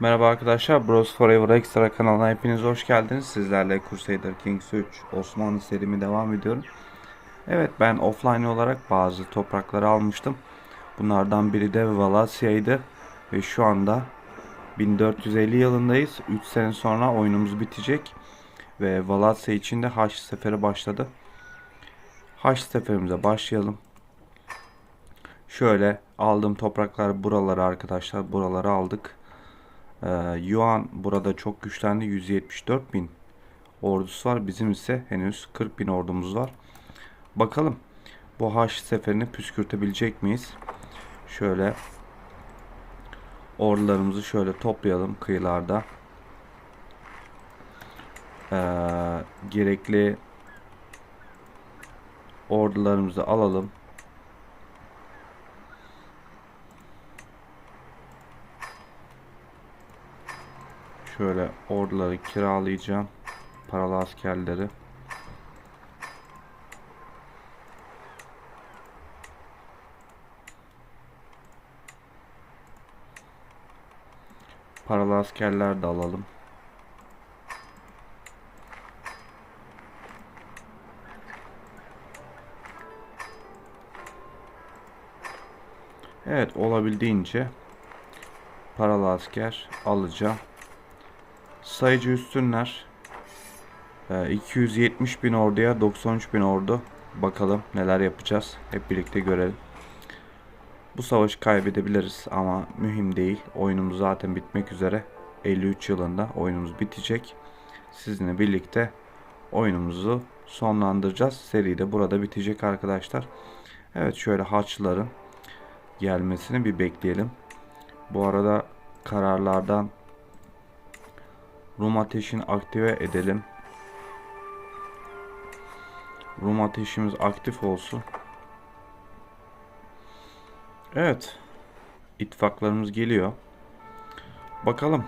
Merhaba arkadaşlar, Bros Forever Extra kanalına hepiniz hoş geldiniz. Sizlerle Crusader Kings 3 Osmanlı serimi devam ediyorum. Evet ben offline olarak bazı toprakları almıştım. Bunlardan biri de Valasya'ydı. Ve şu anda 1450 yılındayız. 3 sene sonra oyunumuz bitecek. Ve Valasya için de Haç seferi başladı. Haç seferimize başlayalım. Şöyle aldığım topraklar buraları arkadaşlar. Buraları aldık. Ee, Yuan burada çok güçlendi. 174 bin ordusu var. Bizim ise henüz 40 bin ordumuz var. Bakalım bu Haç seferini püskürtebilecek miyiz? Şöyle ordularımızı şöyle toplayalım kıyılarda. Ee, gerekli ordularımızı alalım. Şöyle orduları kiralayacağım. Paralı askerleri. Paralı askerler de alalım. Evet olabildiğince paralı asker alacağım. Sayıcı üstünler. Ee, 270 bin orduya 93 bin ordu. Bakalım neler yapacağız. Hep birlikte görelim. Bu savaşı kaybedebiliriz ama mühim değil. Oyunumuz zaten bitmek üzere. 53 yılında oyunumuz bitecek. Sizinle birlikte oyunumuzu sonlandıracağız. Seri de burada bitecek arkadaşlar. Evet şöyle haçların gelmesini bir bekleyelim. Bu arada kararlardan Rum ateşini aktive edelim. Rum ateşimiz aktif olsun. Evet. İttifaklarımız geliyor. Bakalım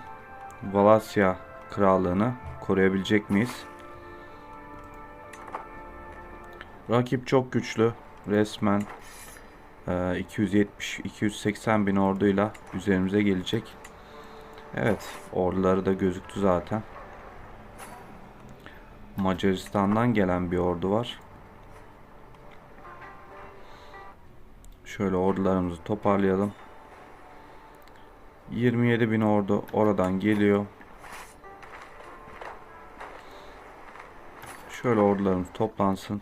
Valasya krallığını koruyabilecek miyiz? Rakip çok güçlü. Resmen 270-280 bin orduyla üzerimize gelecek. Evet, orduları da gözüktü zaten. Macaristan'dan gelen bir ordu var. Şöyle ordularımızı toparlayalım. 27 bin ordu oradan geliyor. Şöyle ordularımız toplansın.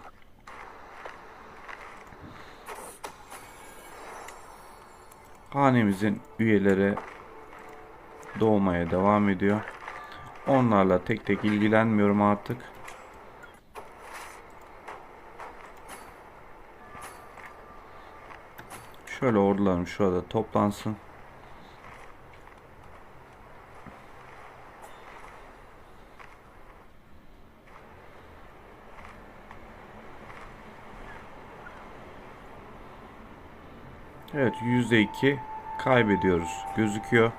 Hanemizin üyeleri doğmaya devam ediyor. Onlarla tek tek ilgilenmiyorum artık. Şöyle ordularım şurada toplansın. Evet %2 kaybediyoruz gözüküyor.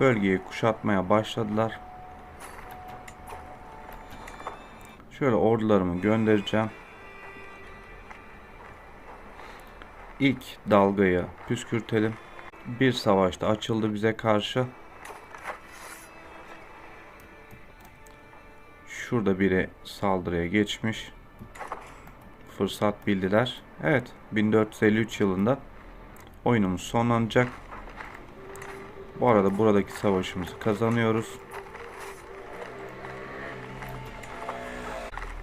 Bölgeyi kuşatmaya başladılar. Şöyle ordularımı göndereceğim. İlk dalgayı püskürtelim. Bir savaşta açıldı bize karşı. Şurada biri saldırıya geçmiş. Fırsat bildiler. Evet 1453 yılında oyunumuz sonlanacak. Bu arada buradaki savaşımızı kazanıyoruz.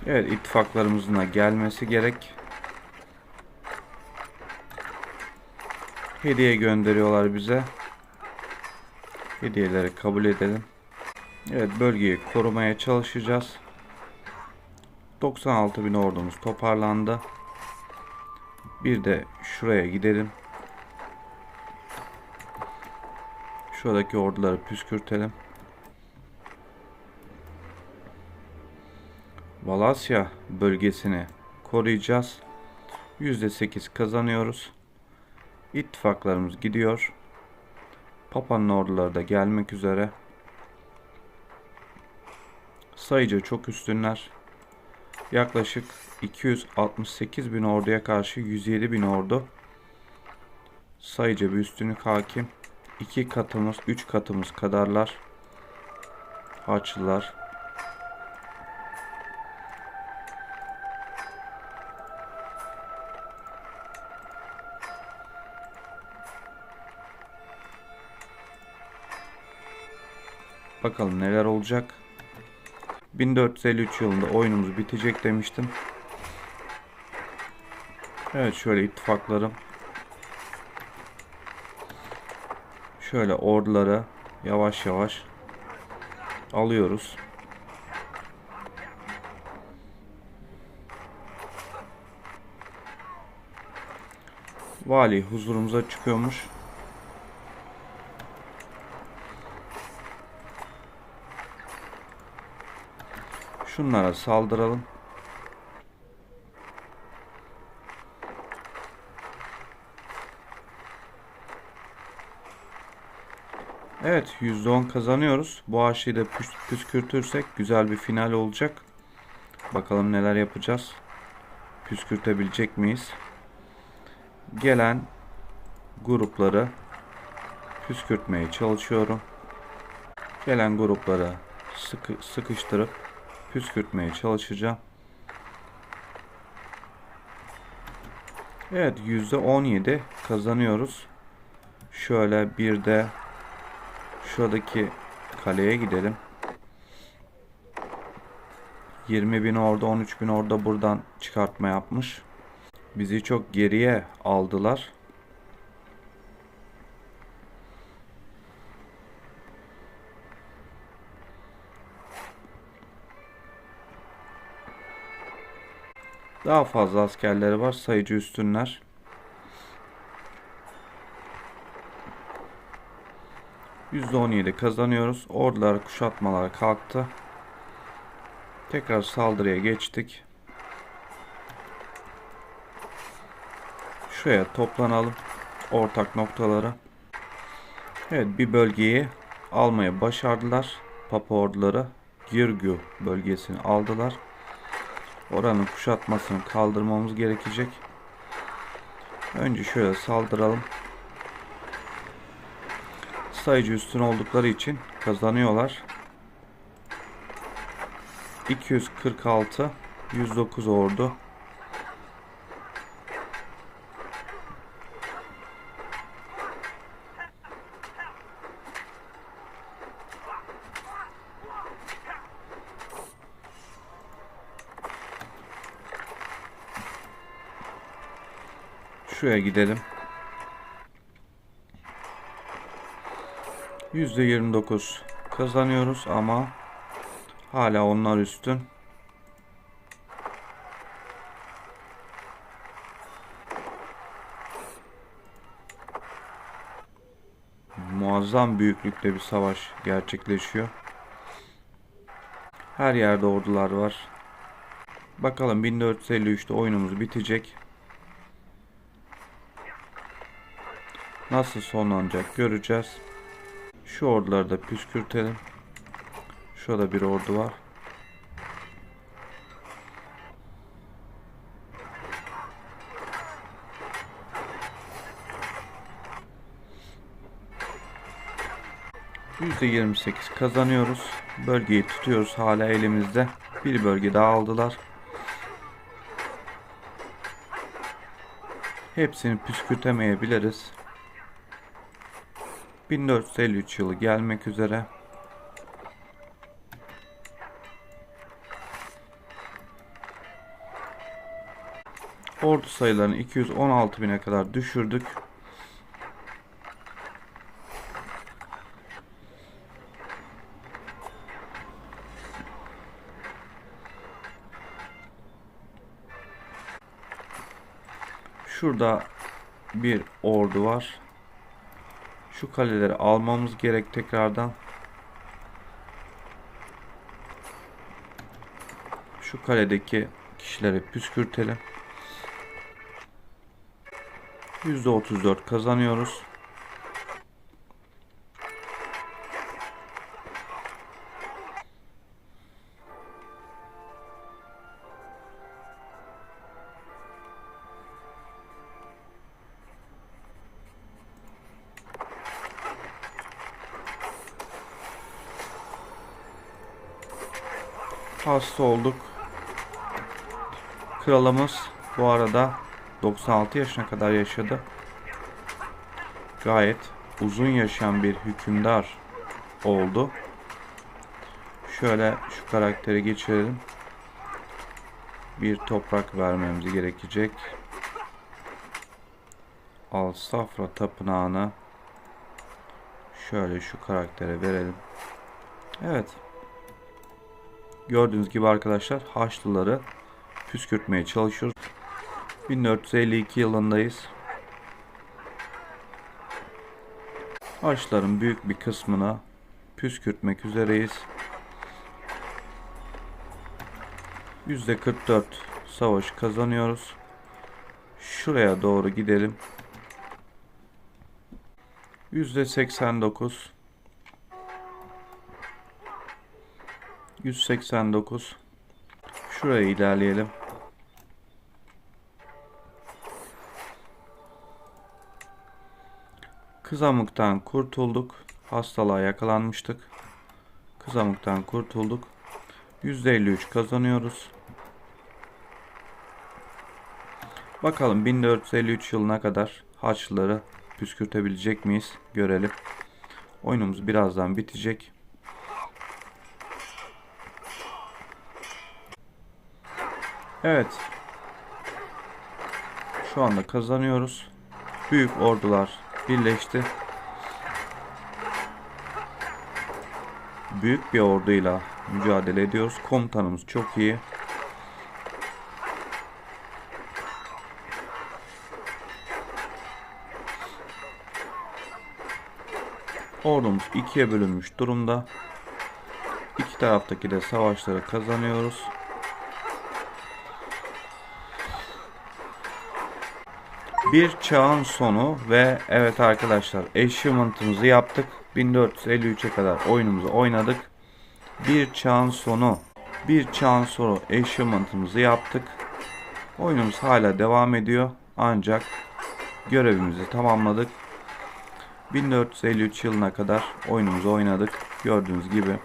Evet ittifaklarımızın da gelmesi gerek. Hediye gönderiyorlar bize. Hediyeleri kabul edelim. Evet bölgeyi korumaya çalışacağız. 96 bin ordumuz toparlandı. Bir de şuraya gidelim. Şuradaki orduları püskürtelim. Valasya bölgesini koruyacağız. %8 kazanıyoruz. İttifaklarımız gidiyor. Papa'nın orduları da gelmek üzere. Sayıca çok üstünler. Yaklaşık 268 bin orduya karşı 107 bin ordu. Sayıca bir üstünlük hakim. İki katımız, üç katımız kadarlar. Haçlılar. Bakalım neler olacak. 1453 yılında oyunumuz bitecek demiştim. Evet şöyle ittifaklarım. Şöyle orduları yavaş yavaş alıyoruz. Vali huzurumuza çıkıyormuş. Şunlara saldıralım. Evet %10 kazanıyoruz. Bu aşıyı da püs püskürtürsek güzel bir final olacak. Bakalım neler yapacağız. Püskürtebilecek miyiz? Gelen grupları püskürtmeye çalışıyorum. Gelen grupları sıkı, sıkıştırıp püskürtmeye çalışacağım. Evet %17 kazanıyoruz. Şöyle bir de şuradaki kaleye gidelim. 20 bin orada 13 bin orada buradan çıkartma yapmış. Bizi çok geriye aldılar. Daha fazla askerleri var. Sayıcı üstünler. %17 kazanıyoruz. Ordular kuşatmalar kalktı. Tekrar saldırıya geçtik. Şuraya toplanalım. Ortak noktalara. Evet bir bölgeyi almaya başardılar. Papa orduları Girgü bölgesini aldılar. Oranın kuşatmasını kaldırmamız gerekecek. Önce şöyle saldıralım. Sayıcı üstün oldukları için kazanıyorlar. 246 109 ordu. Şuraya gidelim. %29 kazanıyoruz ama hala onlar üstün. Muazzam büyüklükte bir savaş gerçekleşiyor. Her yerde ordular var. Bakalım 1453'te oyunumuz bitecek. Nasıl sonlanacak göreceğiz. Şu orduları da püskürtelim. Şurada bir ordu var. %28 kazanıyoruz. Bölgeyi tutuyoruz hala elimizde. Bir bölge daha aldılar. Hepsini püskürtemeyebiliriz. 1453 yılı gelmek üzere. Ordu sayılarını 216 bine kadar düşürdük. Şurada bir ordu var. Şu kaleleri almamız gerek tekrardan. Şu kaledeki kişileri püskürtelim. %34 kazanıyoruz. Hasta olduk. Kralımız bu arada 96 yaşına kadar yaşadı. Gayet uzun yaşayan bir hükümdar oldu. Şöyle şu karakteri geçirelim. Bir toprak vermemiz gerekecek. Al Safra Tapınağı'na şöyle şu karaktere verelim. Evet. Gördüğünüz gibi arkadaşlar Haçlıları püskürtmeye çalışıyoruz. 1452 yılındayız. Haçlıların büyük bir kısmını püskürtmek üzereyiz. %44 savaş kazanıyoruz. Şuraya doğru gidelim. %89 189 Şuraya ilerleyelim. Kızamıktan kurtulduk. Hastalığa yakalanmıştık. Kızamıktan kurtulduk. %53 kazanıyoruz. Bakalım 1453 yılına kadar Haçlıları püskürtebilecek miyiz? Görelim. Oyunumuz birazdan bitecek. Evet. Şu anda kazanıyoruz. Büyük ordular birleşti. Büyük bir orduyla mücadele ediyoruz. Komutanımız çok iyi. Ordumuz ikiye bölünmüş durumda. İki taraftaki de savaşları kazanıyoruz. Bir çağın sonu ve evet arkadaşlar achievement'ımızı yaptık. 1453'e kadar oyunumuzu oynadık. Bir çağın sonu. Bir çağın sonu achievement'ımızı yaptık. Oyunumuz hala devam ediyor. Ancak görevimizi tamamladık. 1453 yılına kadar oyunumuzu oynadık. Gördüğünüz gibi.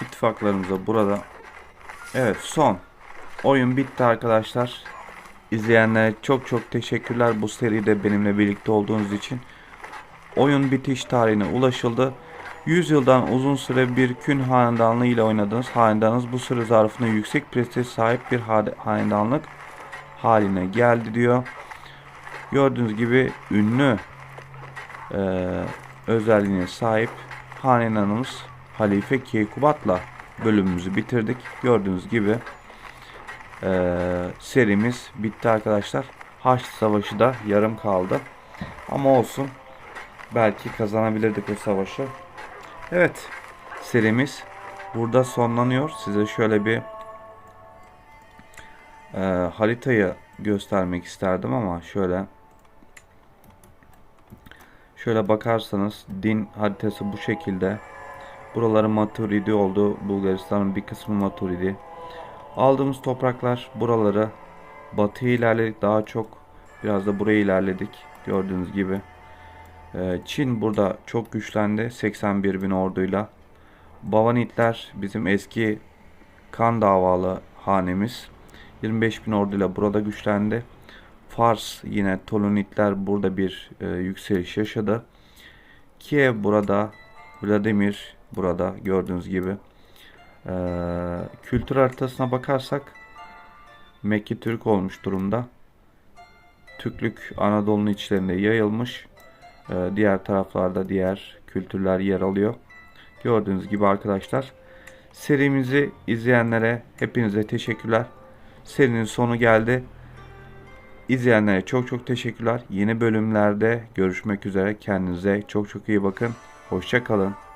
İttifaklarımız burada. Evet son. Oyun bitti arkadaşlar. İzleyenlere çok çok teşekkürler bu seride benimle birlikte olduğunuz için. Oyun bitiş tarihine ulaşıldı. 100 yıldan uzun süre bir kün hanedanlığı ile oynadığınız hanedanınız bu süre zarfında yüksek prestij sahip bir hanedanlık haline geldi diyor. Gördüğünüz gibi ünlü e, özelliğine sahip hanedanımız Halife Keykubat'la bölümümüzü bitirdik. Gördüğünüz gibi e, serimiz bitti arkadaşlar. Haç Savaşı da yarım kaldı. Ama olsun. Belki kazanabilirdik o savaşı. Evet. Serimiz burada sonlanıyor. Size şöyle bir e, haritayı göstermek isterdim ama şöyle şöyle bakarsanız din haritası bu şekilde. Buraları Maturidi oldu. Bulgaristan'ın bir kısmı Maturidi. Aldığımız topraklar buraları batıya ilerledik daha çok. Biraz da buraya ilerledik. Gördüğünüz gibi. Ee, Çin burada çok güçlendi. 81 bin orduyla. Bavanitler bizim eski kan davalı hanemiz. 25 bin orduyla burada güçlendi. Fars yine Tolonitler burada bir e, yükseliş yaşadı. Kiev burada. Vladimir burada gördüğünüz gibi. Ee, kültür haritasına bakarsak Mekke Türk olmuş durumda. Türklük Anadolu'nun içlerinde yayılmış. Ee, diğer taraflarda diğer kültürler yer alıyor. Gördüğünüz gibi arkadaşlar. Serimizi izleyenlere hepinize teşekkürler. Serinin sonu geldi. İzleyenlere çok çok teşekkürler. Yeni bölümlerde görüşmek üzere. Kendinize çok çok iyi bakın. Hoşçakalın.